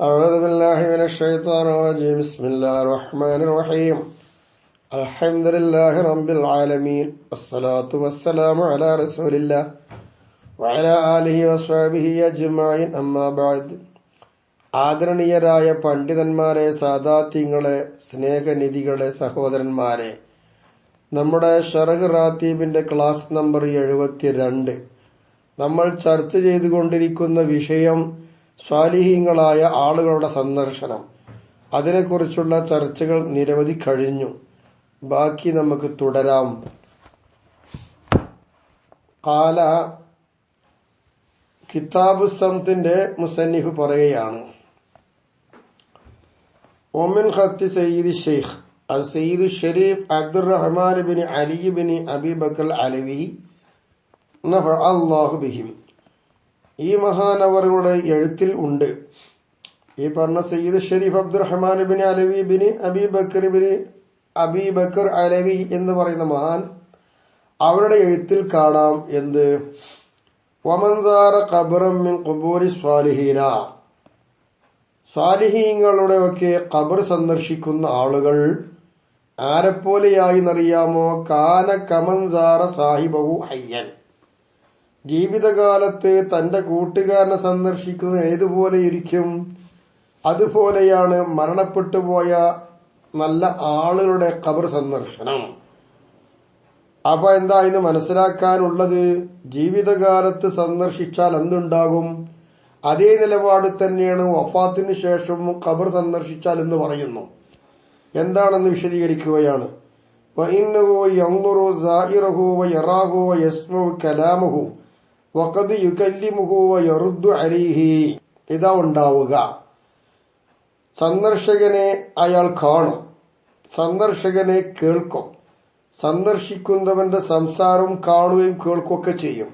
أعوذ بالله من الشيطان الرجيم بسم الله الرحمن الرحيم الحمد لله رب العالمين والصلاة والسلام على رسول الله وعلى آله وصحبه أجمعين أما بعد ആദരണീയരായ പണ്ഡിതന്മാരെ സാദാത്യങ്ങളെ സ്നേഹനിധികളെ സഹോദരന്മാരെ നമ്മുടെ ഷറഹ് റാത്തീബിന്റെ ക്ലാസ് നമ്പർ എഴുപത്തിരണ്ട് നമ്മൾ ചർച്ച ചെയ്തുകൊണ്ടിരിക്കുന്ന വിഷയം സ്വാലിഹീങ്ങളായ ആളുകളുടെ സന്ദർശനം. അതിനെക്കുറിച്ചുള്ള ചർച്ചകൾ നിരവധി കഴിഞ്ഞു. ബാക്കി നമുക്ക് തുടരാം. കാല കിതാബ് സംത്തിന്റെ മുസന്നിഫ് പറയുകയാണ്. ഒമിൻ ഖത്തി സയ്യിദ് ഷെയ്ഖ് സയ്യിദ് ഷെരീഫ് അബ്ദുറഹ്മാൻ ബിൻ അലി ബിൻ അബി ബക്കൽ അലവി അള്ളാഹു ബിഹിം. ഈ മഹാനവറുടെ എഴുത്തിൽ ഉണ്ട്. ഈ പറഞ്ഞ സയ്യിദ് ഷെരീഫ് അബ്ദുറഹ്മാൻ ബിൻ അലവി ബിൻ അബി ബക്കർ ബിൻ അബി ബക്കർ അലവി എന്ന് പറയുന്ന മഹാൻ അവരുടെ എഴുത്തിൽ കാണാം എന്ത്? മിൻ സ്വാലിഹീങ്ങളുടെ ഒക്കെ ഖബർ സന്ദർശിക്കുന്ന ആളുകൾ ആരെപ്പോലെയായി എന്നറിയാമോ? കാന കമൻസാറ സാഹിബഹു ഹയ്യൻ. ജീവിതകാലത്ത് തന്റെ കൂട്ടുകാരനെ സന്ദർശിക്കുന്നത് ഏതുപോലെ ഇരിക്കും? അതുപോലെയാണ് മരണപ്പെട്ടുപോയ നല്ല ആളുകളുടെ കബർ സന്ദർശനം. അപ്പൊ എന്താ ഇന്ന് മനസ്സിലാക്കാനുള്ളത്? ജീവിതകാലത്ത് സന്ദർശിച്ചാൽ എന്തുണ്ടാകും? അതേ നിലപാട് തന്നെയാണ് വഫാത്തിനു ശേഷം ഖബർ സന്ദർശിച്ചാൽ എന്ന് പറയുന്നു. എന്താണെന്ന് വിശദീകരിക്കുകയാണ്. ഇതാ ഉണ്ടാവുക. സന്ദർശകനെ അയാൾ കാണും. സന്ദർശകനെ കേൾക്കും. സന്ദർശിക്കുന്നവന്റെ സംസാരം കാണുകയും കേൾക്കുകയൊക്കെ ചെയ്യും.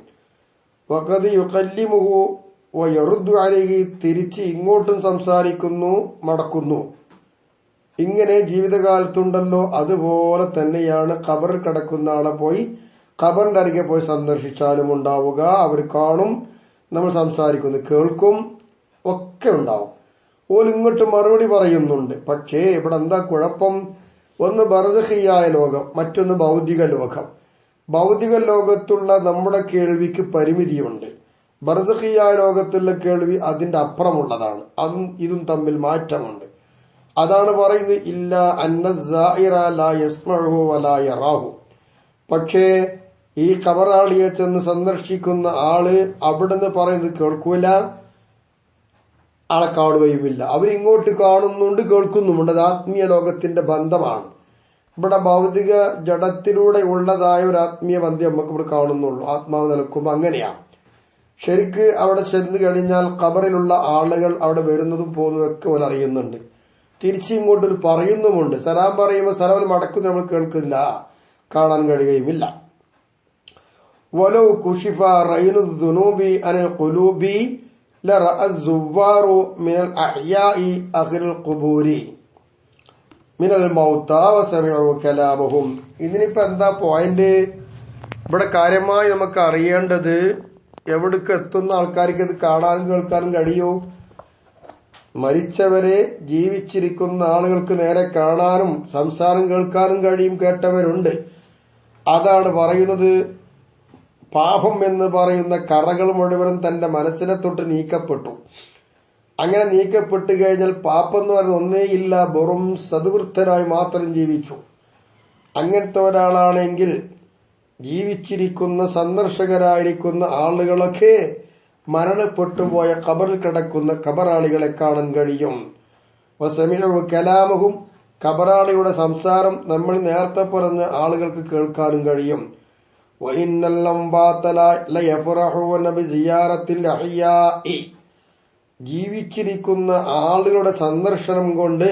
വക്കത് യുക്കല്ലിമുഹു വയറുദ്ദു അലിഹി തിരിച്ച് ഇങ്ങോട്ടും സംസാരിക്കുന്നു മടക്കുന്നു. ഇങ്ങനെ ജീവിതകാലത്തുണ്ടല്ലോ അതുപോലെ തന്നെയാണ് ഖബറിൽ കിടക്കുന്ന ആളെ പോയി ഖബറിന്റെ അരികെ പോയി സന്ദർശിച്ചാലും ഉണ്ടാവുക. അവർ കാണും. നമ്മൾ സംസാരിക്കുന്നു കേൾക്കും. ഒക്കെ ഉണ്ടാവും. ഓൽ ഇങ്ങോട്ട് മറുപടി പറയുന്നുണ്ട്. പക്ഷേ ഇവിടെ എന്താ കുഴപ്പം? ഒന്ന് ബർസഹിയായ ലോകം മറ്റൊന്ന് ഭൗതിക ലോകം. ഭൗതിക ലോകത്തുള്ള നമ്മുടെ കേൾവിക്ക് പരിമിതിയുണ്ട്. ബർസഹിയായ ലോകത്തുള്ള കേൾവി അതിന്റെ അപ്പുറമുള്ളതാണ്. അതും ഇതും തമ്മിൽ മാറ്റമുണ്ട്. അതാണ് പറയുന്നത് ഇല്ല അന്നറാഹു പക്ഷേ ഈ കബറാളിയെ ചെന്ന് സന്ദർശിക്കുന്ന ആൾ അവിടുന്ന് പറയുന്നത് കേൾക്കൂല. ആളെ കാണുകയുമില്ല. അവരിങ്ങോട്ട് കാണുന്നുണ്ട് കേൾക്കുന്നുമുണ്ട്. അത് ആത്മീയ ലോകത്തിന്റെ ബന്ധമാണ്. ഇവിടെ ഭൗതിക ജഡത്തിലൂടെ ഉള്ളതായ ഒരു ആത്മീയ ബന്ധം നമുക്ക് ഇവിടെ കാണുന്നുള്ളൂ. ആത്മാവ് നിൽക്കുമ്പോൾ അങ്ങനെയാണ് ശരിക്ക് അവിടെ ചെന്ന് കഴിഞ്ഞാൽ കബറിലുള്ള ആളുകൾ അവിടെ വരുന്നതും പോകുന്നതും ഒക്കെ തിരിച്ചു അറിയുന്നുണ്ട്. തിരിച്ചിങ്ങോട്ട് പറയുന്നുമുണ്ട്. സലാം പറയുമ്പോൾ സലാം മടക്കുന്നു നമ്മൾ കേൾക്കുന്നില്ല. കാണാൻ കഴിയുകയുമില്ല. വലോ القلوب റൈനു الزوار من കുലൂബി മിനൽ القبور. من ഖുബൂരി മിനൽ ഇനി ഇതിനിപ്പോ എന്താ പോയിന്റ് ഇവിടെ കാര്യമായി നമുക്ക് അറിയേണ്ടത് എവിടേക്ക് എത്തുന്ന ആൾക്കാർക്ക് ഇത് കാണാനും കേൾക്കാനും കഴിയൂ? മരിച്ചവരെ ജീവിച്ചിരിക്കുന്ന ആളുകൾക്ക് നേരെ കാണാനും സംസാരം കേൾക്കാനും കഴിയും കേട്ടവരുണ്ട്. അതാണ് പറയുന്നത് പാപം എന്ന് പറയുന്ന കറകൾ മുഴുവനും തന്റെ മനസ്സിനെ തൊട്ട് നീക്കപ്പെട്ടു. അങ്ങനെ നീക്കപ്പെട്ട് കഴിഞ്ഞാൽ പാപം എന്ന് പറയുന്നത് ഇല്ല വെറും സതുവൃത്തരായി മാത്രം ജീവിച്ചു. അങ്ങനത്തെ ഒരാളാണെങ്കിൽ ജീവിച്ചിരിക്കുന്ന സന്ദർശകരായിരിക്കുന്ന ആളുകളൊക്കെ മരണപ്പെട്ടുപോയ കബറിൽ കിടക്കുന്ന കബറാളികളെ കാണാൻ കഴിയും. വസമിഴവ് കലാമവും കബറാളിയുടെ സംസാരം നമ്മൾ നേരത്തെ പറഞ്ഞ ആളുകൾക്ക് കേൾക്കാനും കഴിയും. ജീവിച്ചിരിക്കുന്ന ആളുകളുടെ സന്ദർശനം കൊണ്ട്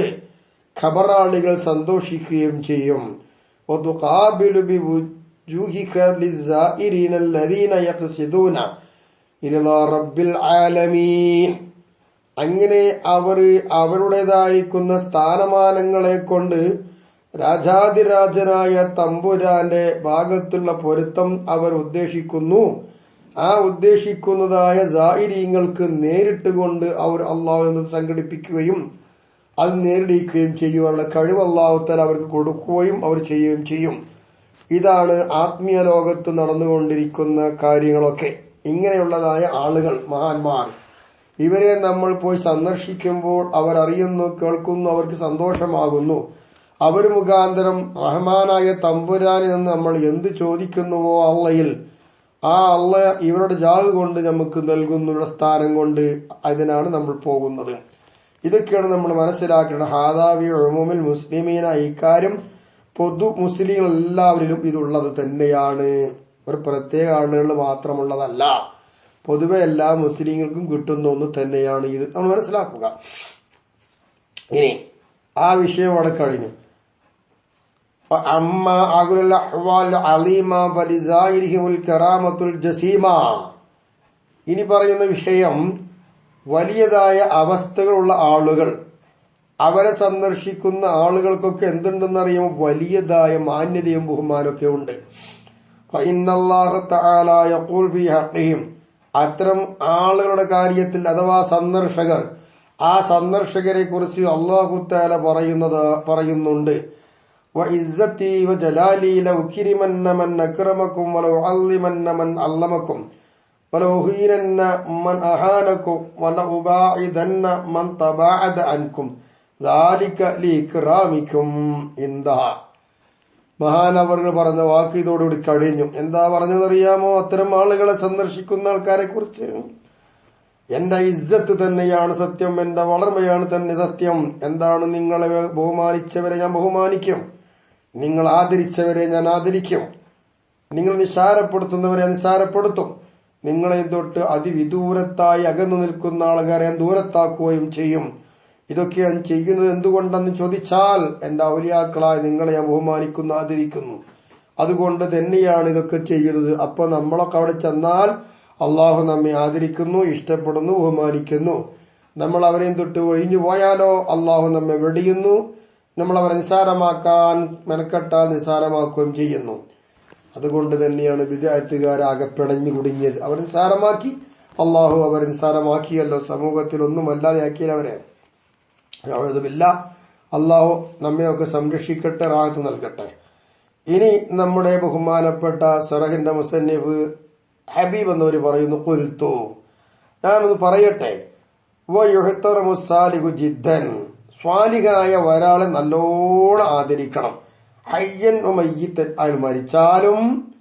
ഖബറാളികൾ സന്തോഷിക്കുകയും ചെയ്യും. അങ്ങനെ അവർ അവരുടേതായിരിക്കുന്ന സ്ഥാനമാനങ്ങളെ കൊണ്ട് രാജാതിരാജനായ തമ്പുരാന്റെ ഭാഗത്തുള്ള പൊരുത്തം അവർ ഉദ്ദേശിക്കുന്നു. ആ ഉദ്ദേശിക്കുന്നതായ ജാഹിരീങ്ങൾക്ക് നേരിട്ട് കൊണ്ട് അവർ അള്ളാഹു എന്ന് സംഘടിപ്പിക്കുകയും അത് നേരിടിക്കുകയും ചെയ്യുവാനുള്ള കഴിവ് അള്ളാഹുത്തൽ അവർക്ക് കൊടുക്കുകയും അവർ ചെയ്യുകയും ചെയ്യും. ഇതാണ് ആത്മീയ ലോകത്ത് നടന്നുകൊണ്ടിരിക്കുന്ന കാര്യങ്ങളൊക്കെ. ഇങ്ങനെയുള്ളതായ ആളുകൾ മഹാന്മാർ. ഇവരെ നമ്മൾ പോയി സന്ദർശിക്കുമ്പോൾ അവർ അറിയുന്നു കേൾക്കുന്നു അവർക്ക് സന്തോഷമാകുന്നു. അവർ മുഖാന്തരം റഹ്മാനായ തമ്പുരാനിൽ നിന്ന് നമ്മൾ എന്ത് ചോദിക്കുന്നുവോ അള്ളയിൽ ആ അള്ള ഇവരുടെ ജാഗ് കൊണ്ട് നമുക്ക് നൽകുന്ന സ്ഥാനം കൊണ്ട് അതിനാണ് നമ്മൾ പോകുന്നത്. ഇതൊക്കെയാണ് നമ്മൾ മനസ്സിലാക്കേണ്ടത്. ഹാദാവി ഒഴുമുമിൽ മുസ്ലിമീന ഇക്കാര്യം പൊതു മുസ്ലിങ്ങൾ എല്ലാവരിലും ഇതുള്ളത് തന്നെയാണ്. ഒരു പ്രത്യേക ആളുകൾ മാത്രമുള്ളതല്ല. പൊതുവെ എല്ലാ മുസ്ലിങ്ങൾക്കും കിട്ടുന്ന ഒന്ന് തന്നെയാണ് ഇത്. നമ്മൾ മനസ്സിലാക്കുക. ഇനി ആ വിഷയം അവിടെ കഴിഞ്ഞു. أما أقول الأحوال العظيمة فلظاهرهم الكرامة الجسيمة ഇനി പറയുന്ന വിഷയം വലിയതായ അവസ്ഥകളുള്ള ആളുകൾ അവരെ സന്ദർശിക്കുന്ന ആളുകൾക്കൊക്കെ എന്തുണ്ടെന്ന് അറിയുമ്പോൾ വലിയതായ മാന്യതയും ബഹുമാനമൊക്കെ ഉണ്ട് فإن الله تعالى يقول في حقهم അത്തരം ആളുകളുടെ കാര്യത്തിൽ അഥവാ സന്ദർശകർ ആ സന്ദർശകരെ കുറിച്ച് അള്ളാഹുത്താല പറയുന്നത് പറയുന്നുണ്ട് വഇസ്സത്തി വജലാലി ലൗ കിരിമന്ന മൻ അക്രമക്കും വലൗ അള്ളിമന്ന മൻ അല്ലമക്കും വലൗ ഹീനന്ന മൻ അഹാനക്കും വല ഉബാഇദന്ന മൻ തബാഅദ അൻകും ദാലിക ലീക്റാമിക്കും എന്താ മഹാനവർ പറഞ്ഞ വാക്ക് ഇതോടുകൂടി കഴിഞ്ഞു. എന്താ പറഞ്ഞതറിയാമോ അത്തരം ആളുകളെ സന്ദർശിക്കുന്ന ആൾക്കാരെ കുറിച്ച് എന്റെ ഇജ്ജത്ത് തന്നെയാണ് സത്യം. എന്റെ വളർമയാണ് തന്നെ സത്യം. എന്താണ് നിങ്ങളെ ബഹുമാനിച്ചവരെ ഞാൻ ബഹുമാനിക്കും? നിങ്ങൾ ആദരിച്ചവരെ ഞാൻ ആദരിക്കും. നിങ്ങൾ നിസ്സാരപ്പെടുത്തുന്നവരെ നിസ്സാരപ്പെടുത്തും. നിങ്ങളെ തൊട്ട് അതിവിദൂരത്തായി അകന്നു നിൽക്കുന്ന ആൾക്കാരെ ദൂരത്താക്കുകയും ചെയ്യും. ഇതൊക്കെ ഞാൻ ചെയ്യുന്നത് എന്തുകൊണ്ടെന്ന് ചോദിച്ചാൽ എന്റെ ഔലിയാക്കളായി നിങ്ങളെ ഞാൻ ബഹുമാനിക്കുന്നു ആദരിക്കുന്നു. അതുകൊണ്ട് തന്നെയാണ് ഇതൊക്കെ ചെയ്യുന്നത്. അപ്പൊ നമ്മളൊക്കെ അവിടെ ചെന്നാൽ അള്ളാഹു നമ്മെ ആദരിക്കുന്നു ഇഷ്ടപ്പെടുന്നു ബഹുമാനിക്കുന്നു. നമ്മൾ അവരെയും തൊട്ട് ഒഴിഞ്ഞു പോയാലോ അള്ളാഹു നമ്മെ വെടിയുന്നു. നമ്മൾ അവരെ നിസാരമാക്കാൻ മെനക്കെട്ടാൽ നിസാരമാക്കുകയും ചെയ്യുന്നു. അതുകൊണ്ട് തന്നെയാണ് വിദ്യാർത്ഥികാരാകെ പിണഞ്ഞു കുടുങ്ങിയത്. അവർ നിസാരമാക്കി അള്ളാഹു അവർ നിസാരമാക്കിയല്ലോ സമൂഹത്തിൽ ഒന്നും അല്ലാതെയാക്കിയാൽ അവരെ. യാതൊന്നുമില്ല അള്ളാഹു നമ്മയൊക്കെ സംരക്ഷിക്കട്ടെ റാഹത്ത് നൽകട്ടെ. ഇനി നമ്മുടെ ബഹുമാനപ്പെട്ട സറഹിന്റെ മുസന്നിഫ് ഹബീബ് എന്നവർ പറയുന്നു കുൽത്തു ഞാനൊന്ന് പറയട്ടെ. ജിദ്ദൻ. സ്വാലിഹായ ഒരാളെ നല്ലോണം ആദരിക്കണം. ഹയ്യൻ മയ്യത്തൻ. അയാൾ മരിച്ചാലും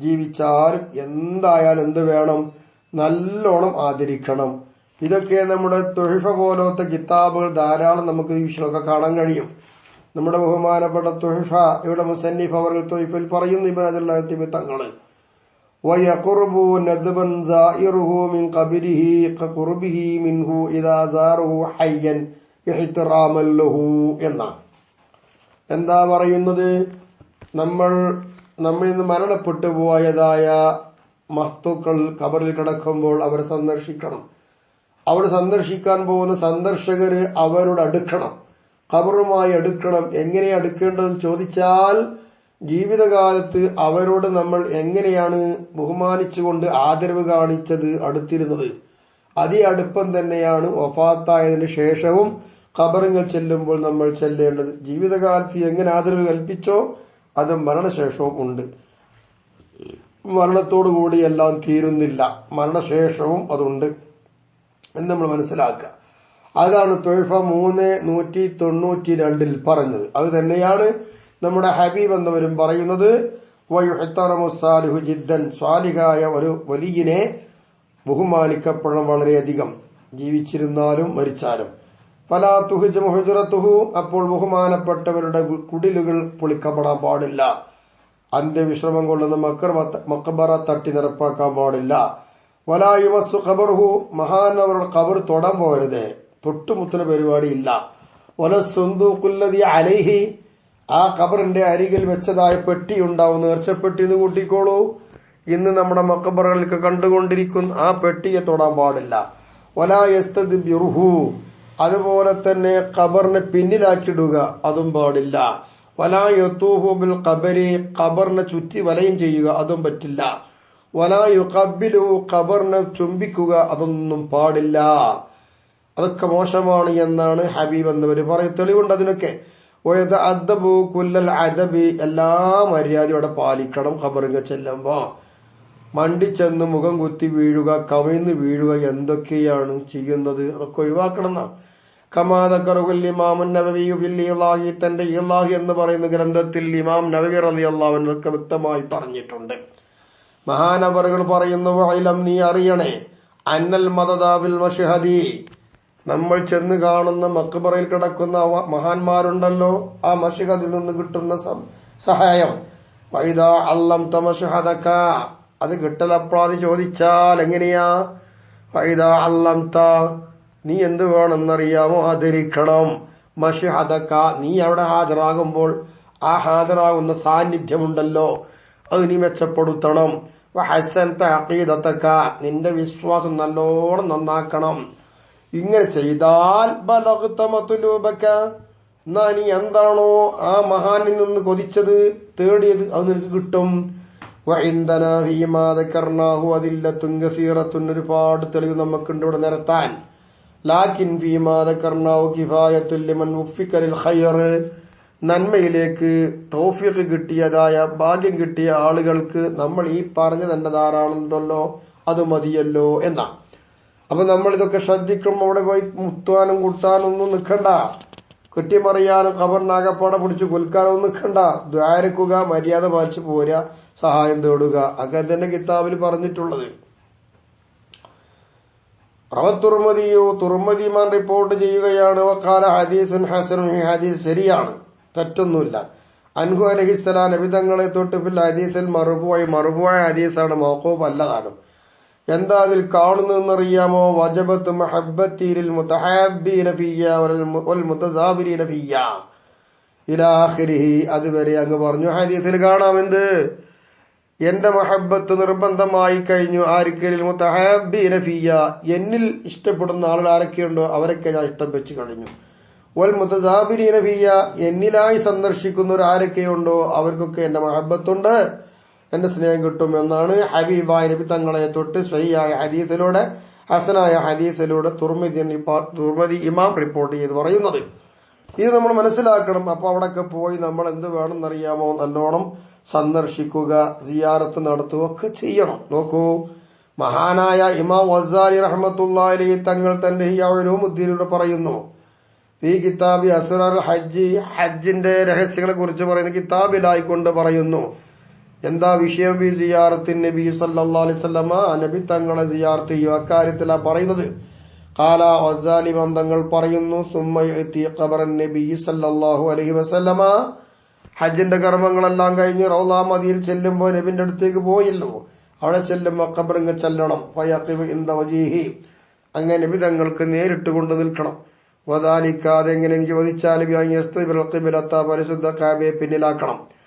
ജീവിച്ചാലും എന്തായാലും എന്ത് വേണം? നല്ലോണം ആദരിക്കണം. ഇതൊക്കെ നമ്മുടെ തൊഴിഫ പോലത്തെ കിതാബുകൾ ധാരാളം നമുക്ക് ഈ വിഷയമൊക്കെ കാണാൻ കഴിയും. നമ്മുടെ ബഹുമാനപ്പെട്ട തൊഴിഫ ഇവിടെ മുസന്നിഫ് അവർ തൊഴിഫിൽ പറയുന്നു ഇബൻ അജുല്ലാത്തിബി തങ്ങൾ. ഇഹ്തിറാമല്ലഹു എന്നാണ്. എന്താ പറയുന്നത്? നമ്മൾ നമ്മിൽ നിന്ന് മരണപ്പെട്ടു പോയതായ മഹത്തുക്കൾ കബറിൽ കിടക്കുമ്പോൾ അവരെ സന്ദർശിക്കണം. അവർ സന്ദർശിക്കാൻ പോകുന്ന സന്ദർശകര് അവരോട് അടുക്കണം. ഖബറുമായി അടുക്കണം. എങ്ങനെ അടുക്കേണ്ടതെന്ന് ചോദിച്ചാൽ ജീവിതകാലത്ത് അവരോട് നമ്മൾ എങ്ങനെയാണ് ബഹുമാനിച്ചുകൊണ്ട് ആദരവ് കാണിച്ചത് അടുത്തിരുന്നത്? അതേ അടുപ്പം തന്നെയാണ് ഒഫാത്തായതിനു ശേഷവും ഖബറുകൾ ചെല്ലുമ്പോൾ നമ്മൾ ചെല്ലേണ്ടത്. ജീവിതകാലത്ത് എങ്ങനെ ആദരവ് കൽപ്പിച്ചോ അത് മരണശേഷവും ഉണ്ട്. മരണത്തോടുകൂടി എല്ലാം തീരുന്നില്ല. മരണശേഷവും അതുണ്ട് എന്ന് നമ്മൾ മനസ്സിലാക്കുക. അതാണ് തൊഴിഫ മൂന്ന് നൂറ്റി തൊണ്ണൂറ്റി രണ്ടിൽ പറഞ്ഞത്. അത് തന്നെയാണ് നമ്മുടെ ഹബീബ് എന്നവരും പറയുന്നത്. വയുഹത്തറമുസാലിഹു ജിദ്ദൻ. സ്വാലിഹായ ഒരു വലിയനെ ബഹുമാനിക്കപ്പെടണം വളരെയധികം. ജീവിച്ചിരുന്നാലും മരിച്ചാലും. മുഹജറത്തുഹു അപ്പോൾ ബഹുമാനപ്പെട്ടവരുടെ കുടിലുകൾ പൊളിക്കപ്പെടാൻ പാടില്ല. അന്ത്യവിശ്രമം കൊള്ളുന്ന മക്കബറ തട്ടി നിറപ്പാക്കാൻ പാടില്ല. വലായുമസ്സു ഖബർഹു മഹാനവരുടെ ഖബർ തൊടാൻ പോകരുത്. തൊട്ടുമുത്തുന്ന പരിപാടിയില്ല. വല സ്വന്തൂക്കുല്ലതി അലൈഹി. ആ ഖബറിന്റെ അരികിൽ വെച്ചതായ പെട്ടി ഉണ്ടാവും. നേർച്ചപ്പെട്ടി എന്ന് കൂട്ടിക്കോളൂ. ഇന്ന് നമ്മുടെ മക്കബറുകൾക്ക് കണ്ടുകൊണ്ടിരിക്കുന്ന ആ പെട്ടിയെ തൊടാൻ പാടില്ല. വലായസ്തദ് ബിറുഹു. അതുപോലെ തന്നെ ഖബറിനെ പിന്നിലാക്കിടുക അതും പാടില്ല. വലായത്തൂഹു ബിൽ ഖബരി ഖബറിനെ ചുറ്റി വലയം ചെയ്യുക അതും പറ്റില്ല. വലായുക്കബിലു ഖബറിനെ ചുംബിക്കുക അതൊന്നും പാടില്ല. അതൊക്കെ മോശമാണ് എന്നാണ് ഹബീബ് എന്നവർ പറയും തെളിവുണ്ട് അതിനൊക്കെ. അദബു കുല്ലൽ അദബി. എല്ലാ മര്യാദയോടെ പാലിക്കണം ഖബറിങ്ങ ചെല്ലുമ്പോ. മണ്ടി ചെന്ന് മുഖം കുത്തി വീഴുക കവിഴ്ന്ന് വീഴുക എന്തൊക്കെയാണ് ചെയ്യുന്നത്? അതൊക്കെ ഒഴിവാക്കണം എന്നാ കമാതക്കറുൽ ഇമാമുൻ നബവി ഇലാഹി തന്റെ ഇലാഹി എന്ന് പറയുന്ന ഗ്രന്ഥത്തിൽ ഇമാം നബവി റലി അള്ളാഹുനൊക്കെ വ്യക്തമായി പറഞ്ഞിട്ടുണ്ട്. മഹാനവറുകൾ പറയുന്നു വായിലം നീ അറിയണേ അന്നൽ മതദാബിൽ മഷഹദി. നമ്മൾ ചെന്ന് കാണുന്ന മക്ബറയിൽ കിടക്കുന്ന മഹാന്മാരുണ്ടല്ലോ ആ മഷഹദിൽ നിന്ന് കിട്ടുന്ന സഹായം. വൈദ അള്ളം തമഷഹദക്ക അത് കിട്ടലപ്രാതി ചോദിച്ചാൽ എങ്ങനെയാ? ഫൈദ അല്ലം ത നീ എന്ത് വേണമെന്നറിയാമോ? ആദരിക്കണം ഹതക്ക നീ അവിടെ ഹാജരാകുമ്പോൾ ആ ഹാജരാകുന്ന സാന്നിധ്യമുണ്ടല്ലോ. അത് നീ മെച്ചപ്പെടുത്തണം. ഹസൻ അക്കീതത്തക്ക നിന്റെ വിശ്വാസം നല്ലോണം നന്നാക്കണം. ഇങ്ങനെ ചെയ്താൽ ബലഹുത്തമത്തുലൂപക്ക എന്നാ നീ എന്താണോ ആ മഹാനിൽ നിന്ന് കൊതിച്ചത് തേടിയത് അത് നിനക്ക് കിട്ടും. ഒരുപാട് തെളിവ് നമുക്കുണ്ട് ഇവിടെ നിരത്താൻ. ലാക്കിൻ ഭീമാതക്കർണാഹു കിഫായത്തുല്യമൻ മുഫിക്കലിൽ ഖൈർ. നന്മയിലേക്ക് തൗഫീഖ് കിട്ടിയതായ ഭാഗ്യം കിട്ടിയ ആളുകൾക്ക് നമ്മൾ ഈ പറഞ്ഞ തന്നെ ധാരാളമുണ്ടല്ലോ അത് മതിയല്ലോ എന്നാ. അപ്പൊ നമ്മൾ ഇതൊക്കെ ശ്രദ്ധിക്കുമ്പോൾ അവിടെ പോയി മുത്താനും കുത്താനും ഒന്നും നിൽക്കണ്ട. കെട്ടിമറിയാനും ഖബറിനാകപ്പാടെ പിടിച്ച് കുൽക്കാനൊന്നും നിൽക്കണ്ട. ദ്വാരക്കുക മര്യാദ പാലിച്ച് പോരാ സഹായം തേടുക. അങ്ങനെ തന്നെ കിതാബിൽ പറഞ്ഞിട്ടുള്ളത്. റവ തുറമതിമാൻ റിപ്പോർട്ട് ചെയ്യുകയാണ്. വക്കാല ഹദീസുൻ ഹസനും ഈ ഹദീസ് ശരിയാണ്. തെറ്റൊന്നുമില്ല. അൻഹു അലഹിസ്സലാം നബിതങ്ങളെ തൊട്ട് ഫിൽ ഹദീസിൽ മറുപുവായി മറുപുവായ ഹദീസാണ് മോക്കോ അല്ലതാനും എന്താ അതിൽ കാണുന്നതെന്നറിയാമോ? വജബത്ത് മഹബത്തീരിൽ വൽ ഇലാഖിരിഹി അതുവരെ അങ്ങ് പറഞ്ഞു. ഹദീസിൽ കാണാമെന്ത് എന്റെ മഹബത്ത് നിർബന്ധമായി കഴിഞ്ഞു. ആരിക്കലിൽ മുത്തഹാബീന നഫിയ എന്നിൽ ഇഷ്ടപ്പെടുന്ന ആളുകൾ ആരൊക്കെയുണ്ടോ? അവരൊക്കെ ഞാൻ ഇഷ്ടം വെച്ച് കഴിഞ്ഞു. വൽ മുത്തസാബിരീന നഫിയ എന്നിലായി സന്ദർശിക്കുന്നവർ ആരൊക്കെയുണ്ടോ? അവർക്കൊക്കെ എന്റെ മഹബത്തുണ്ട് എന്റെ സ്നേഹം കിട്ടും എന്നാണ് ഹബീബായ നബി തങ്ങളെ തൊട്ട് ശ്രീയായ ഹദീസിലൂടെ ഹസനായ ഹദീസിലൂടെ തുർമതി തുർമതി ഇമാം റിപ്പോർട്ട് ചെയ്ത് പറയുന്നത്. ഇത് നമ്മൾ മനസ്സിലാക്കണം. അപ്പൊ അവിടെയൊക്കെ പോയി നമ്മൾ എന്ത് വേണമെന്നറിയാമോ? നല്ലോണം സന്ദർശിക്കുക സിയാറത്ത് നടത്തുക ഒക്കെ ചെയ്യണം. നോക്കൂ. മഹാനായ ഇമാം വസാലി റഹ്മത്തുള്ളി തങ്ങൾ തന്റെ ഈ ഹിയാവുദ്ദീനിലൂടെ പറയുന്നു. ഈ കിതാബി അസ്റാർ ഹജ്ജി ഹജ്ജിന്റെ രഹസ്യങ്ങളെ കുറിച്ച് പറയുന്ന കിതാബിലായിക്കൊണ്ട് പറയുന്നു. എന്താ വിഷയം ബി സിയാറത്തിൻ നബി സല്ലല്ലാഹു അലൈഹി വസല്ലമ? നബി തങ്ങളെ ചെയ്യുക അക്കാര്യത്തിലാ പറയുന്നത്. കാല വസാലിമം തങ്ങൾ പറയുന്നു സുമ്മ യഅതി ഖബറൻ നബി സല്ലല്ലാഹു അലൈഹി വസല്ലമ. ഹജ്ജിന്റെ കർമ്മങ്ങളെല്ലാം കഴിഞ്ഞ് റൗലാ മദിയിൽ ചെല്ലുമ്പോൾ നബിന്റെ അടുത്തേക്ക് പോയല്ലോ. അവിടെ ചെല്ലുമ്പോൾ കബറിങ് ചെല്ലണം. ഫയഖിബ് വജീഹി. അങ്ങനെ നബി തങ്ങൾക്ക് നേരിട്ട് കൊണ്ടു നിൽക്കണം. വദാലിക്കാതെ എങ്ങനെ ചോദിച്ചാൽ പരിശുദ്ധ കാബയെ പിന്നിലാക്കണം.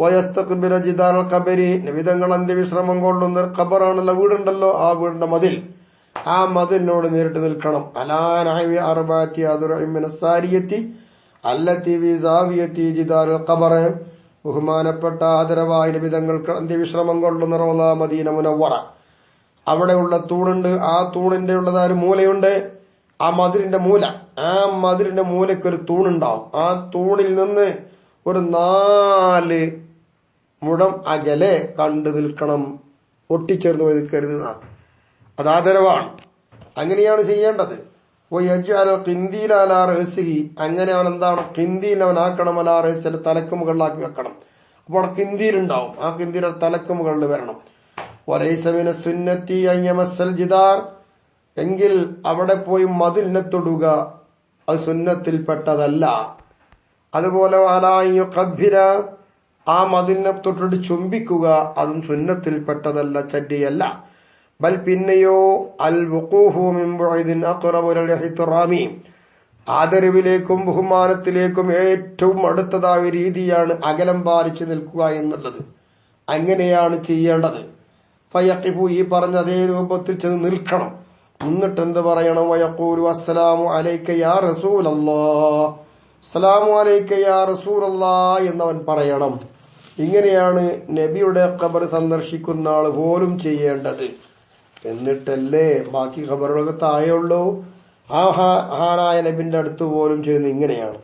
വയസ്തഖ്ബില ജിദാൽ ഖബരി. നിബിതങ്ങൾ അന്ത്യവിശ്രമം കൊള്ളുന്ന ഖബറാണല്ലോ വീടുണ്ടല്ലോ ആ വീടിന്റെ മതിൽ. ആ മതിലിനോട് നേരിട്ട് നിൽക്കണം. അലാനായി അറുബാത്തി അതുറമിന സാരിയത്തി അല്ലത്തി വി സാവിയത്തി ജിദാൽ ഖബർ ബഹുമാനപ്പെട്ട ആദരവായ നിബിതങ്ങൾക്ക് അന്ത്യവിശ്രമം കൊള്ളുന്ന റോല മദീന മുനവറ അവിടെയുള്ള തൂണുണ്ട്. ആ തൂണിന്റെ ഉള്ളതായ ഒരു മൂലയുണ്ട്? ആ മതിലിന്റെ മൂല. ആ മതിലിന്റെ മൂലയ്ക്ക് ഒരു തൂണുണ്ടാവും. ആ തൂണിൽ നിന്ന് ഒരു നാല് മുടം അകലെ കണ്ടു നിൽക്കണം. ഒട്ടിച്ചേർന്ന് പോയി നിൽക്കരുത്. അത് ആദരവാണ്. അങ്ങനെയാണ് ചെയ്യേണ്ടത്. അങ്ങനെ അവൻ എന്താണ്? കിന്തിയിൽ അവൻ ആക്കണം അലാ റഹസ്യ തലക്ക് മുകളിലാക്കി വെക്കണം. അപ്പോൾ അവിടെ കിന്തിയിലുണ്ടാവും ആ കിന്തിയിൽ തലക്ക് മുകളിൽ വരണം. ഒരേസമിന് സുന്നത്തി അയ്യമസൽ ജിദാർ. എങ്കിൽ അവിടെ പോയി മതിലിനെ തൊടുക. അത് സുന്നത്തിൽപ്പെട്ടതല്ല. അതുപോലെ കബ്ബില ആ മതിലിനെ തൊട്ടിട്ട് ചുംബിക്കുക അതും സുന്നത്തിൽപ്പെട്ടതല്ല ചര്യയല്ല ബൽ പിന്നെയോ അൽ ഇഹ്തിറാമി. ആദരവിലേക്കും ബഹുമാനത്തിലേക്കും ഏറ്റവും അടുത്തതായ രീതിയാണ് അകലം പാലിച്ചു നിൽക്കുക എന്നുള്ളത്. അങ്ങനെയാണ് ചെയ്യേണ്ടത്. ഫയഖിഫു ഈ പറഞ്ഞ അതേ രൂപത്തിൽ ചെന്ന് നിൽക്കണം. എന്നിട്ട് എന്ത് പറയണം? വയക്കൂരു അസ്സലാമു അലൈക്ക യാ റസൂലല്ലാ. എന്നവൻ പറയണം. ഇങ്ങനെയാണ് നബിയുടെ ഖബർ സന്ദർശിക്കുന്ന ആൾ പോലും ചെയ്യേണ്ടത്. എന്നിട്ടല്ലേ ബാക്കി ഖബറുകളൊക്കെ താഴെയുള്ളൂ. ആ ഹാനായ നബിന്റെ അടുത്ത് പോലും ചെയ്യുന്നത് ഇങ്ങനെയാണ്.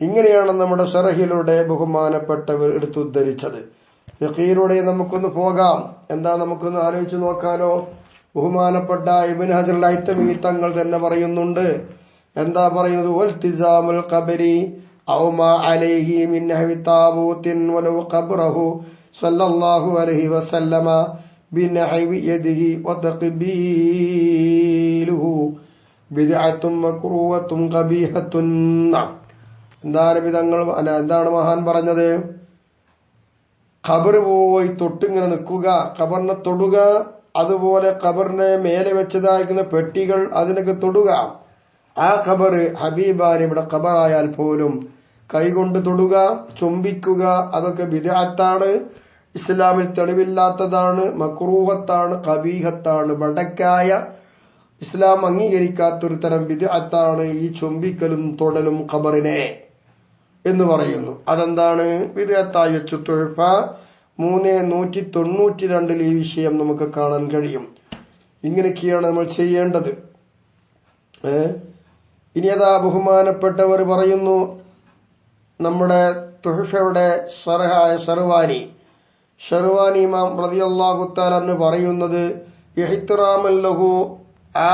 ഇങ്ങനെയാണ് നമ്മുടെ ഷറഹിലൂടെ ബഹുമാനപ്പെട്ടവർ എടുത്തുദ്ധരിച്ചത് ഫിഖീലൂടെ നമുക്കൊന്ന് പോകാം. എന്താ നമുക്കൊന്ന് ആലോചിച്ചു നോക്കാലോ? ബഹുമാനപ്പെട്ട ഇബിൻ ഹജർ ലൈത്തമി തങ്ങൾ തന്നെ പറയുന്നുണ്ട് എന്താ പറയുന്നത്? ഖബരി ഔമാ അലൈഹി സല്ലല്ലാഹു അലൈഹി വസല്ലമ യദിഹി ഖബീഹത്തുൻ എന്താണ് എന്താണ് മഹാൻ പറഞ്ഞത്? ഖബർ പോയി തൊട്ടിങ്ങനെ നിൽക്കുക ഖബറിനെ തൊടുക അതുപോലെ ഖബറിനെ മേലെ വെച്ചതായിരിക്കുന്ന പെട്ടികൾ അതിനൊക്കെ തൊടുക. ആ ഖബർ ഹബീബാൻ ഇവിടെ ഖബറായാൽ പോലും കൈകൊണ്ട് തൊടുക ചുംബിക്കുക അതൊക്കെ വിദാത്താണ് ഇസ്ലാമിൽ തെളിവില്ലാത്തതാണ് മക്രൂഹത്താണ് കബീഹത്താണ് വടക്കായ ഇസ്ലാം അംഗീകരിക്കാത്തൊരു തരം വിദാത്താണ് ഈ ചുംബിക്കലും തൊടലും ഖബറിനെ എന്ന് പറയുന്നു. അതെന്താണ്? വിദഗ്ധായ ചുത്തുഴപ്പ മൂന്ന് നൂറ്റി തൊണ്ണൂറ്റി രണ്ടിൽ ഈ വിഷയം നമുക്ക് കാണാൻ കഴിയും. ഇങ്ങനെയൊക്കെയാണ് നമ്മൾ ചെയ്യേണ്ടത്. ഏ? ഇനി അതാ ബഹുമാനപ്പെട്ടവർ പറയുന്നു നമ്മുടെ തുഹഫയുടെ സറഹായ ഷർവാനി. ഷെർവാനി ഇമാം റതിയല്ലാഹുത്താലെന്ന് പറയുന്നത് ലഹു ആ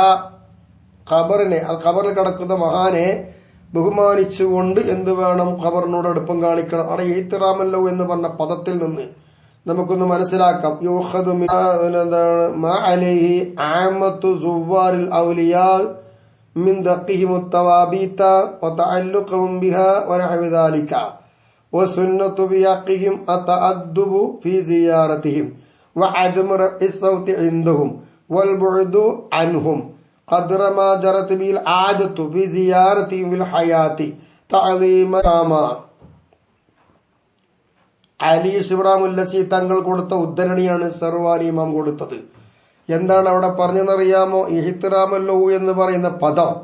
ഖബറിനെ ആ ഖബറിൽ കിടക്കുന്ന മഹാനെ ബഹുമാനിച്ചുകൊണ്ട് എന്ത് വേണം ഖബറിനോട് അടുപ്പം കാണിക്കണം. അവിടെ ഇഹിത്റാമല്ലോ എന്ന് പറഞ്ഞ പദത്തിൽ നിന്ന് നമുക്കൊന്ന് മനസ്സിലാക്കാം. من دقهم التوابيت وتعلقهم بها ونحو ذلك وسنة بيقهم التأدب في زيارتهم وعدم رفع الصوت عندهم والبعد عنهم قدر ما جرت به العادة في زيارتهم في الحياة تعظيما അലി ശിവറാമുല്ലസി തങ്ങൾ കൊടുത്ത ഉദ്ധരണിയാണ് സർവാനി ഇമാം കൊടുത്തത് എന്താണ് അവിടെ പറഞ്ഞെന്നറിയാമോ? ഇഹിത്തറാമല്ലോ എന്ന് പറയുന്ന പദം.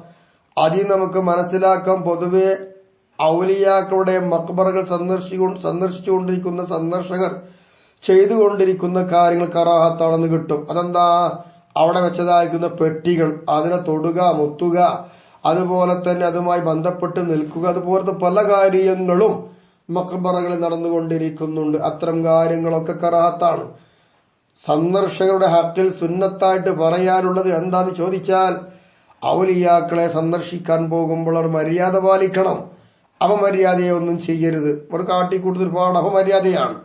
അതിൽ നമുക്ക് മനസ്സിലാക്കാം. പൊതുവെ ഔലിയാക്കളുടെ മക്ബറകൾ സന്ദർശിക്കൊ സന്ദർശിച്ചുകൊണ്ടിരിക്കുന്ന സന്ദർശകർ ചെയ്തുകൊണ്ടിരിക്കുന്ന കാര്യങ്ങൾ കറാഹത്താണെന്ന് കിട്ടും. അതെന്താ? അവിടെ വെച്ചതായിരിക്കുന്ന പെട്ടികൾ. അതിനെ തൊടുക മുത്തുക അതുപോലെ തന്നെ അതുമായി ബന്ധപ്പെട്ട് നിൽക്കുക. അതുപോലത്തെ പല കാര്യങ്ങളും മക്ബറകളിൽ നടന്നുകൊണ്ടിരിക്കുന്നുണ്ട്. അത്തരം കാര്യങ്ങളൊക്കെ കറാഹത്താണ്. സന്ദർശകരുടെ ഹക്കിൽ സുന്നത്തായിട്ട് പറയാനുള്ളത് എന്താന്ന് ചോദിച്ചാൽ ഔലിയാക്കളെ സന്ദർശിക്കാൻ പോകുമ്പോൾ അവർ മര്യാദ പാലിക്കണം. അപമര്യാദയെ ഒന്നും ചെയ്യരുത്. ഇവിടെ കാട്ടിക്കൂടുതൽ ഒരുപാട് അപമര്യാദയാണ്.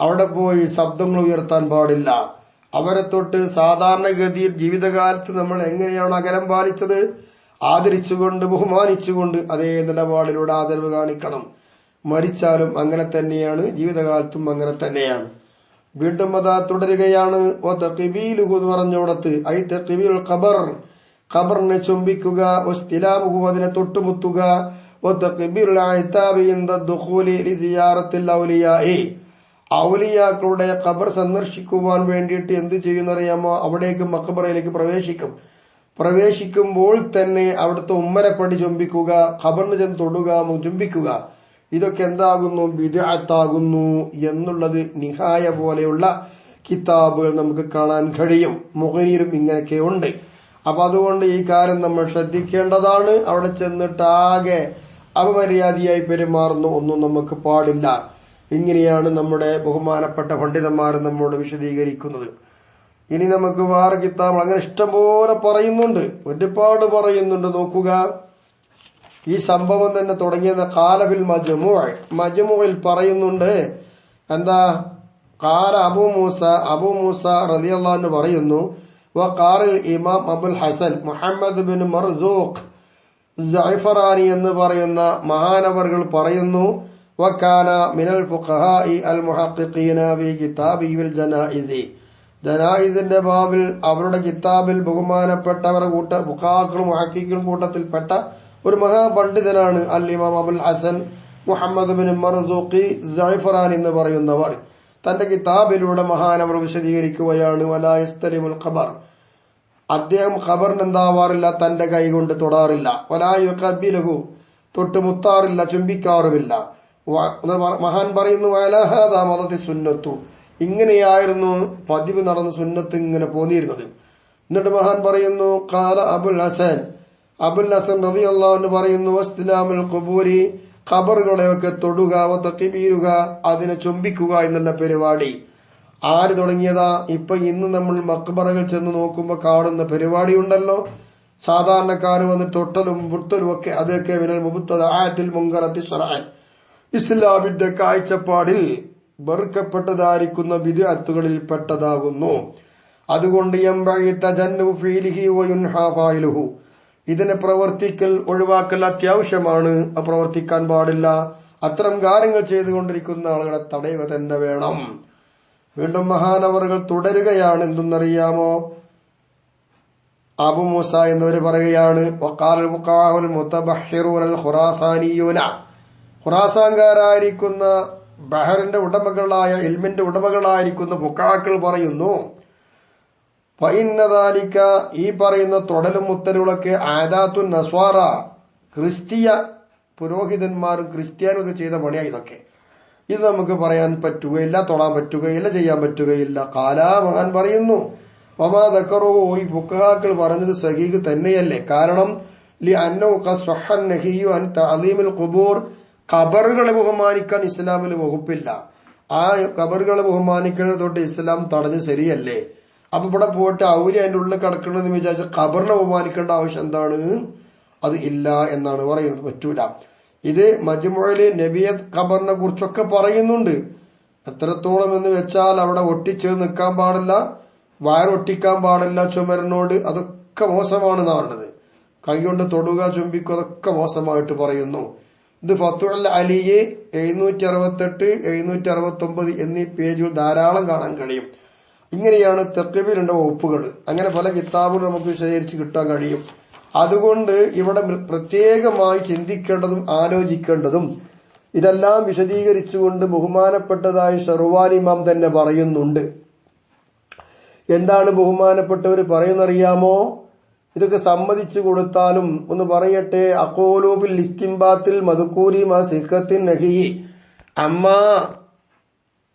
അവിടെ പോയി ശബ്ദങ്ങൾ ഉയർത്താൻ പാടില്ല. അവരെ തൊട്ട് സാധാരണഗതിയിൽ ജീവിതകാലത്ത് നമ്മൾ എങ്ങനെയാണ് അകലം പാലിച്ചത്? ആദരിച്ചുകൊണ്ട് ബഹുമാനിച്ചുകൊണ്ട് അതേ നിലപാടിലൂടെ ആദരവ് കാണിക്കണം. മരിച്ചാലും അങ്ങനെ തന്നെയാണ് ജീവിതകാലത്തും അങ്ങനെ തന്നെയാണ്. വീണ്ടും അതാ തുടരുകയാണ്. ഓ തഖ്ബീലുഹു" എന്ന് പറഞ്ഞോടത്ത് ഐ തഖ്ബീൽ ഖബർ. ഖബറിനെ ചുംബിക്കുക വസ്തിലാമുഹു അതിനെ തൊട്ടുമുത്തുക. ഓ ഔലിയാഇ ഔലിയാക്കളുടെ ഖബർ സന്ദർശിക്കുവാൻ വേണ്ടിയിട്ട് എന്ത് ചെയ്യുന്നറിയാമോ? അവിടേക്ക് മക്കബറയിലേക്ക് പ്രവേശിക്കും. പ്രവേശിക്കുമ്പോൾ തന്നെ അവിടുത്തെ ഉമ്മരപ്പടി ചുംബിക്കുക ഖബറിന് ചെന്ന് തൊടുക ചുംബിക്കുക ഇതൊക്കെ എന്താകുന്നു? ബിദഅത്താകുന്നു എന്നുള്ളത് നിഹായ പോലെയുള്ള കിതാബുകൾ നമുക്ക് കാണാൻ കഴിയും. മുഖനീരും ഇങ്ങനെയൊക്കെ ഉണ്ട്. അപ്പൊ അതുകൊണ്ട് ഈ കാര്യം നമ്മൾ ശ്രദ്ധിക്കേണ്ടതാണ്. അവിടെ ചെന്നിട്ട് ആകെ അപമര്യാദയായി പെരുമാറുന്ന. ഒന്നും നമുക്ക് പാടില്ല. ഇങ്ങനെയാണ് നമ്മുടെ ബഹുമാനപ്പെട്ട പണ്ഡിതന്മാർ നമ്മോട് വിശദീകരിക്കുന്നത്. ഇനി നമുക്ക് വേറെ കിതാബ് അങ്ങനെ ഇഷ്ടംപോലെ പറയുന്നുണ്ട്. ഒരുപാട് പറയുന്നുണ്ട്. നോക്കുക. ഈ സംഭവം തന്നെ തുടങ്ങിയെന്ന കാലബിൽ മജമു. മജമുവിൽ പറയുന്നുണ്ട് എന്താ കാല അബു മൂസ അബു മൂസ റലിയല്ലാന്ന് പറയുന്നു വ കാറിൽ ഇമാം അബുൽ ഹസൻ മുഹമ്മദ് ബിൻ മർസൂഖ് ജൈഫറാനി എന്ന് പറയുന്ന മഹാനവറുകൾ പറയുന്നു വക്കാന മിനൽ ഫുഖഹായി അൽ മുഹഖിഖീന കിതാബിൽ ജനായിസി. ജനായിസിന്റെ ബാബിൽ അവരുടെ കിതാബിൽ ബഹുമാനപ്പെട്ടവരുടെ കൂട്ട ബുഖാക്കളും മുഹക്കിക്കും കൂട്ടത്തിൽപ്പെട്ട ഒരു മഹാപണ്ഡിതനാണ് അൽ ഇമാം അബുൽ ഹസൻ മുഹമ്മദ് ബിൻ മർസൂഖി ജൈഫറാൻ എന്ന് പറയുന്നവർ. തന്റെ കിതാബിലൂടെ മഹാനവർ വിശദീകരിക്കുകയാണ് വലായസ്തലിമുൽ ഖബർ. അദ്ദേഹം ഖബറിന് എന്താവാറില്ല തന്റെ കൈ കൊണ്ട് തൊടാറില്ല. വലായു കബിലഹു തൊട്ട് മുത്താറില്ല ചുംബിക്കാറുമില്ല. മഹാൻ പറയുന്നു മതത്തി സുന്നത്തു. ഇങ്ങനെയായിരുന്നു പതിവ് നടന്ന സുന്നത്ത് ഇങ്ങനെ പോന്നിരുന്നത്. എന്നിട്ട് മഹാൻ പറയുന്നു കാല അബുൽ ഹസൻ. അബുൽ ഹസൻ റബി അള്ളാഹു പറയുന്നു അസ്ലാമുൽ ഖബൂരി ഖബറുകളെയൊക്കെ തൊടുക തക്കിബീരുക അതിനെ ചുംബിക്കുക എന്നുള്ള പരിപാടി. ആര് തുടങ്ങിയതാ? ഇപ്പൊ ഇന്ന് നമ്മൾ മക്ബറകൾ ചെന്ന് നോക്കുമ്പോൾ കാണുന്ന പരിപാടി ഉണ്ടല്ലോ. സാധാരണക്കാർ വന്ന് തൊട്ടലും മുട്ടലും ഒക്കെ അതൊക്കെ വിനൽ മുബുത്തത് ആയത്തിൽ മുങ്കറത്തി ഇസ്ലാമിന്റെ കാഴ്ചപ്പാടിൽ വെറുക്കപ്പെട്ടതായിരിക്കുന്ന വിദ്യാർത്ഥുകളിൽ പെട്ടതാകുന്നു. അതുകൊണ്ട് യംബഇ തജന്നബു ഫീലിഹി വയുൻഹാ ഫായിലുഹു. ഇതിനെ പ്രവർത്തിക്കൽ ഒഴിവാക്കൽ അത്യാവശ്യമാണ്. അത് പ്രവർത്തിക്കാൻ പാടില്ല. അത്തരം കാര്യങ്ങൾ ചെയ്തുകൊണ്ടിരിക്കുന്ന ആളുകളെ തടയുക തന്നെ വേണം. വീണ്ടും മഹാനവറുകൾ തുടരുകയാണ്. എന്തെന്നറിയാമോ? അബു മൂസ എന്നിവര് പറയുകയാണ് ഖുറാസാങ്കാരായിരിക്കുന്ന ബഹറിന്റെ ഉടമകളായ ഇൽമിന്റെ ഉടമകളായിരിക്കുന്ന ബുക്കാക്കൾ പറയുന്നു ഫൈന്നദാലിക്ക ഈ പറയുന്ന തൊടലും മുത്തലുകളൊക്കെ ആദാത്തു നസ്വാറ ക്രിസ്തീയ പുരോഹിതന്മാരും ക്രിസ്ത്യാനും ഒക്കെ ചെയ്ത പണിയാണ് ഇതൊക്കെ. ഇത് നമുക്ക് പറയാൻ പറ്റുകയില്ല തൊടാൻ പറ്റുകയില്ല ചെയ്യാൻ പറ്റുകയില്ല. കാലാ മഹാൻ പറയുന്നു വമാ ദക്കറോ ഈ ബുക്കാക്കൾ പറഞ്ഞത് സഹീഖ് തന്നെയല്ലേ. കാരണം ലി അന്നീമിൽ ഖുബൂർ ഖബറുകളെ ബഹുമാനിക്കാൻ ഇസ്ലാമിൽ വകുപ്പില്ല. ആ ഖബറുകളെ ബഹുമാനിക്കുന്നത് തൊട്ട് ഇസ്ലാം തടഞ്ഞ് ശരിയല്ലേ? അപ്പൊ ഇവിടെ പോയിട്ട് ഔലി അതിന്റെ ഉള്ളിൽ കിടക്കണമെന്ന് വിചാരിച്ച ഖബറിനെ ബഹുമാനിക്കേണ്ട ആവശ്യം എന്താണ്? അത് ഇല്ല എന്നാണ് പറയുന്നത്. പറ്റൂല. ഇത് മജ്മുഴയിൽ നബിയത് ഖബറിനെ കുറിച്ചൊക്കെ പറയുന്നുണ്ട്. എത്രത്തോളം എന്ന് വെച്ചാൽ അവിടെ ഒട്ടിച്ച് നിൽക്കാൻ പാടില്ല വയറൊട്ടിക്കാൻ പാടില്ല ചുമരനോട്. അതൊക്കെ മോശമാണ് നാണത് കൈകൊണ്ട് തൊടുക ചുംബിക്കുക അതൊക്കെ മോശമായിട്ട് പറയുന്നു. ഇത് ഫത്തുൽ അലിയെ എഴുന്നൂറ്റി അറുപത്തെട്ട് എഴുന്നൂറ്റി അറുപത്തി ഒമ്പത് എന്നീ പേജുകൾ ധാരാളം കാണാൻ കഴിയും. ഇങ്ങനെയാണ് തെക്കബിലുണ്ട വകുപ്പുകൾ. അങ്ങനെ പല കിതാബുകൾ നമുക്ക് വിശദീകരിച്ച് കിട്ടാൻ കഴിയും. അതുകൊണ്ട് ഇവിടെ പ്രത്യേകമായി ചിന്തിക്കേണ്ടതും ആലോചിക്കേണ്ടതും ഇതെല്ലാം വിശദീകരിച്ചുകൊണ്ട് ബഹുമാനപ്പെട്ടതായി ഷെറുവാനിമാം തന്നെ പറയുന്നുണ്ട്. എന്താണ് ബഹുമാനപ്പെട്ടവർ പറയുന്നറിയാമോ? ഇതൊക്കെ സമ്മതിച്ചു കൊടുത്താലും ഒന്ന് പറയട്ടെ അക്കോലോബിൽ ഇസ്തിംബാത്തിൽ മധുക്കൂരി മാ സിഖത്തിൻ നഹി. അമ്മ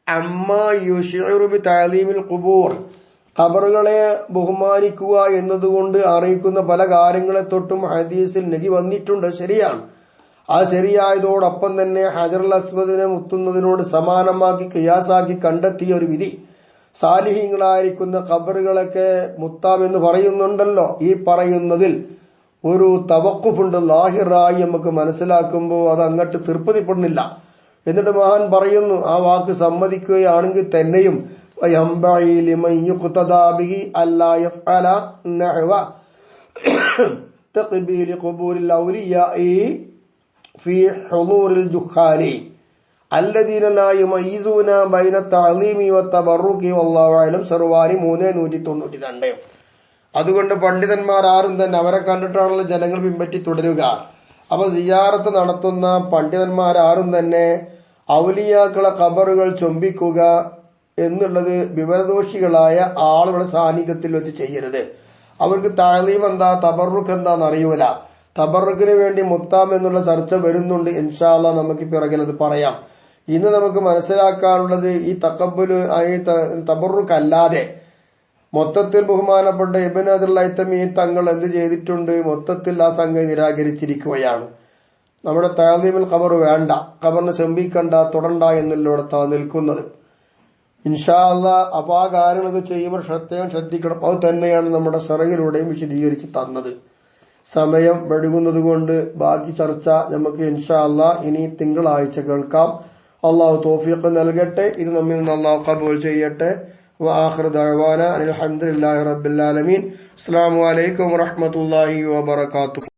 അമ്മ യുഷിറുബി താലീമിൽ കുബൂർ ഖബറുകളെ ബഹുമാനിക്കുക എന്നതുകൊണ്ട് അറിയിക്കുന്ന പല കാര്യങ്ങളെ തൊട്ടും ഹദീസിൽ നബി വന്നിട്ടുണ്ട്. ശരിയാണ്. ആ ശരിയായതോടൊപ്പം തന്നെ ഹജറുൽ അസ്വദിനെ മുത്തുന്നതിനോട് സമാനമാക്കി കിയാസാക്കി കണ്ടെത്തിയ ഒരു വിധി. സാലിഹ്യങ്ങളായിരിക്കുന്ന ഖബറുകളൊക്കെ മുത്താം എന്ന് പറയുന്നുണ്ടല്ലോ. ഈ പറയുന്നതിൽ ഒരു തവക്കുഫുണ്ട്. ലാഹിറായി നമുക്ക് മനസ്സിലാക്കുമ്പോൾ അത് അങ്ങോട്ട് തൃപ്തിപ്പെടുന്നില്ല എന്നിട്ട് മഹാൻ പറയുന്നു ആ വാക്ക് സമ്മതിക്കുകയാണെങ്കിൽ തന്നെയും അതുകൊണ്ട് പണ്ഡിതന്മാർ ആരും തന്നെ അവരെ കണ്ടിട്ടാണല്ലോ ജനങ്ങൾ പിൻപറ്റി തുടരുക. അപ്പൊ സിയാറത്ത് നടത്തുന്ന പണ്ഡിതന്മാർ ആരും തന്നെ ഔലിയാക്കളെ ഖബറുകൾ ചൊമ്പിക്കുക എന്നുള്ളത് വിവരദോഷികളായ ആളുകളുടെ സാന്നിധ്യത്തിൽ വെച്ച് ചെയ്യരുത്. അവർക്ക് താലീം എന്താ തബറുക്ക് എന്താന്ന് അറിയൂല. തബറുക്കിന് വേണ്ടി മുത്താം എന്നുള്ള ചർച്ച വരുന്നുണ്ട്. ഇൻഷാല്ല നമുക്ക് പിറകിലത് പറയാം. ഇന്ന് നമുക്ക് മനസ്സിലാക്കാനുള്ളത് ഈ തക്കബുൽ ഈ തബറുക്ക് അല്ലാതെ മൊത്തത്തിൽ ബഹുമാനപ്പെട്ട ഇബൻ അതുല്ലൈത്തമീ തങ്ങൾ എന്ത് ചെയ്തിട്ടുണ്ട്? മൊത്തത്തിൽ ആ സംഘം നിരാകരിച്ചിരിക്കുകയാണ്. നമ്മുടെ താലീമിൽ ഖബർ വേണ്ട. ഖബറിനെ ശമ്പിക്കണ്ട തുടണ്ട എന്നുള്ളിടത്താണ് നിൽക്കുന്നത്. ഇൻഷാ അല്ല അപ്പൊ ആ കാര്യങ്ങളൊക്കെ ചെയ്യുമ്പോൾ ശ്രദ്ധയും ശ്രദ്ധിക്കണം. അത് തന്നെയാണ് നമ്മുടെ സിറയിലൂടെയും വിശദീകരിച്ച് തന്നത്. സമയം വെടുകുന്നത് കൊണ്ട് ബാക്കി ചർച്ച നമുക്ക് ഇൻഷാ അല്ല ഇനി തിങ്കളാഴ്ച കേൾക്കാം. അള്ളാഹു തോഫിയൊക്കെ നൽകട്ടെ. ഇത് നമ്മിൽ നിന്ന് അള്ളാഹു കബൂൽ ചെയ്യട്ടെ. وآخر دعوانا الحمد لله رب العالمين السلام علیکم ورحمۃ اللہ وبرکاتہ.